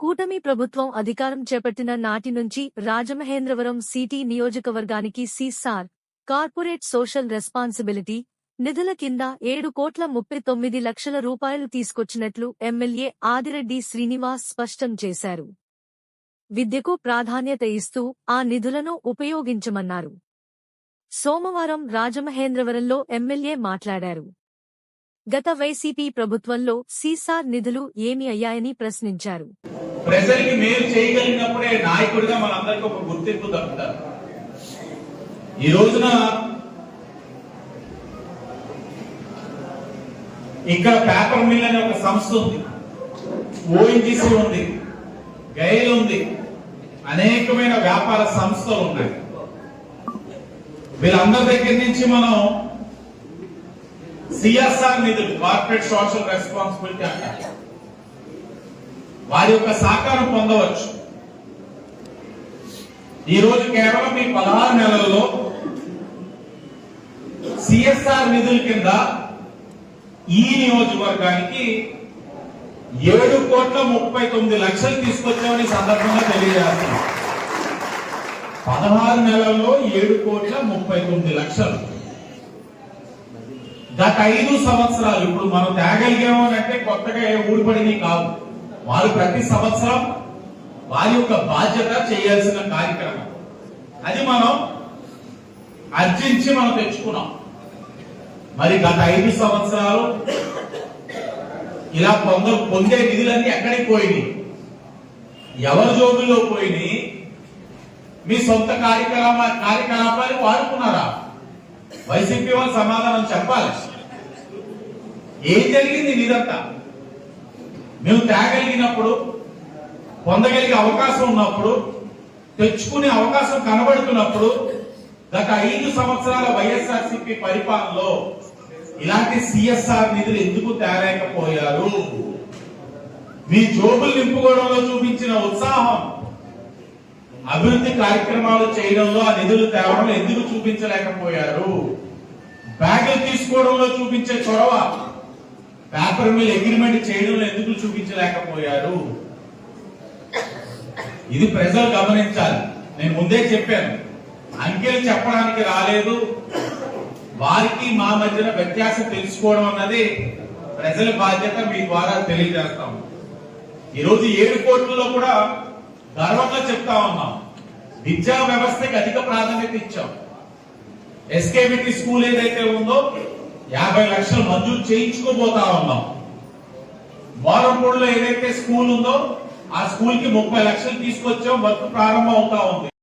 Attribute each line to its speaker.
Speaker 1: కూటమి ప్రభుత్వం అధికారం చేపట్టిన నాటి నుంచి రాజమహేంద్రవరం సిటీ నియోజకవర్గానికి సీసార్ కార్పొరేట్ సోషల్ రెస్పాన్సిబిలిటీ నిధుల కింద ఏడు కోట్ల ముప్పై తొమ్మిది లక్షల రూపాయలు తీసుకొచ్చినట్లు ఎమ్మెల్యే ఆదిరెడ్డి శ్రీనివాస్ స్పష్టం చేశారు. విద్యకు ప్రాధాన్యత ఇస్తూ ఆ నిధులను ఉపయోగించమన్నారు. సోమవారం రాజమహేంద్రవరంలో ఎమ్మెల్యే మాట్లాడారు. గత వైసీపీ ప్రభుత్వంలో సీసార్ నిధులు ఏమి అయ్యాయని ప్రశ్నించారు.
Speaker 2: ప్రజలకి మేలు చేయగలిగినప్పుడే నాయకుడిగా మనందరికి ఒక గుర్తింపు దక్కుతారు. ఈ రోజున ఇక్కడ పేపర్ మిల్ అనే ఒక సంస్థ ఉంది. ఓఎన్జిసి ఉంది. గైల్ ఉంది. అనేకమైన వ్యాపార సంస్థలు ఉన్నాయి. వీళ్ళందరి దగ్గర నుంచి మనం సిఎస్ఆర్ నిధులు కార్పొరేట్ సోషల్ రెస్పాన్సిబిలిటీ అంటారు వారి యొక్క సహకారం పొందవచ్చు. ఈ రోజు కేవలం మీ పదహారు నెలల్లో సిఎస్ఆర్ నిధుల కింద ఈ నియోజకవర్గానికి ఏడు కోట్ల ముప్పై తొమ్మిది లక్షలు తీసుకొచ్చామని సందర్భంగా తెలియజేస్తున్నాం. పదహారు నెలల్లో ఏడు కోట్ల ముప్పై తొమ్మిది లక్షలు. గత ఐదు సంవత్సరాలు ఇప్పుడు మనం తేగలిగామని అంటే కొత్తగా ఏ ఊడిపడింది కాదు వారు ప్రతి సంవత్సరం వారి యొక్క బాధ్యత చేయాల్సిన కార్యక్రమం. అది మనం అర్జించి మనం తెచ్చుకున్నాం. మరి గత ఐదు సంవత్సరాలు ఇలా పొంద పొందే నిధులన్నీ ఎక్కడికి పోయినాయి? ఎవరి జోబుల్లో పోయినాయి? మీ సొంత కార్యక్రమ కార్యకలాపాలు వాడుకున్నారా? వైసీపీ వాళ్ళు సమాధానం చెప్పాలి. ఏం జరిగింది నిదంతా మేము తేగలిగినప్పుడు పొందగలిగే అవకాశం ఉన్నప్పుడు తెచ్చుకునే అవకాశం కనబడుతున్నప్పుడు గత ఐదు సంవత్సరాల వైఎస్ఆర్సిపి పరిపాలనలో ఇలాంటి సిఎస్ఆర్ నిధులు ఎందుకు తేలేకపోయారు? మీ జోబులు నింపుకోవడంలో చూపించిన ఉత్సాహం అభివృద్ధి కార్యక్రమాలు చేయడంలో ఆ నిధులు తేవడంలో ఎందుకు చూపించలేకపోయారు? బ్యాగులు తీసుకోవడంలో చూపించే చొరవ పేపర్ మిల్ అగ్రిమెంట్ చేయడంలో ఎందుకు చూపించలేకపోయారు? ఇది ప్రజలు గమనించాలి. నేను ముందే చెప్పాను. అంకెలు చెప్పడానికి రాలేదు. వారికి మా మధ్యన వ్యత్యాసం తెలుసుకోవడం అన్నది ప్రజల బాధ్యత మీ ద్వారా తెలియజేస్తాం. ఈరోజు ఏడు కోట్లలో కూడా గర్వంగా చెప్తా ఉన్నాం. విద్యా వ్యవస్థకి అధిక ప్రాధాన్యత ఇచ్చాం. ఎస్కేబిటీ స్కూల్ ఏదైతే ఉందో యాభై లక్షలు మంజూరు చేయించుకోబోతా ఉన్నాం. వారంపూడిలో ఏదైతే స్కూల్ ఉందో ఆ స్కూల్కి ముప్పై లక్షలు తీసుకొచ్చాం వర్క్ ప్రారంభం అవుతా ఉంది.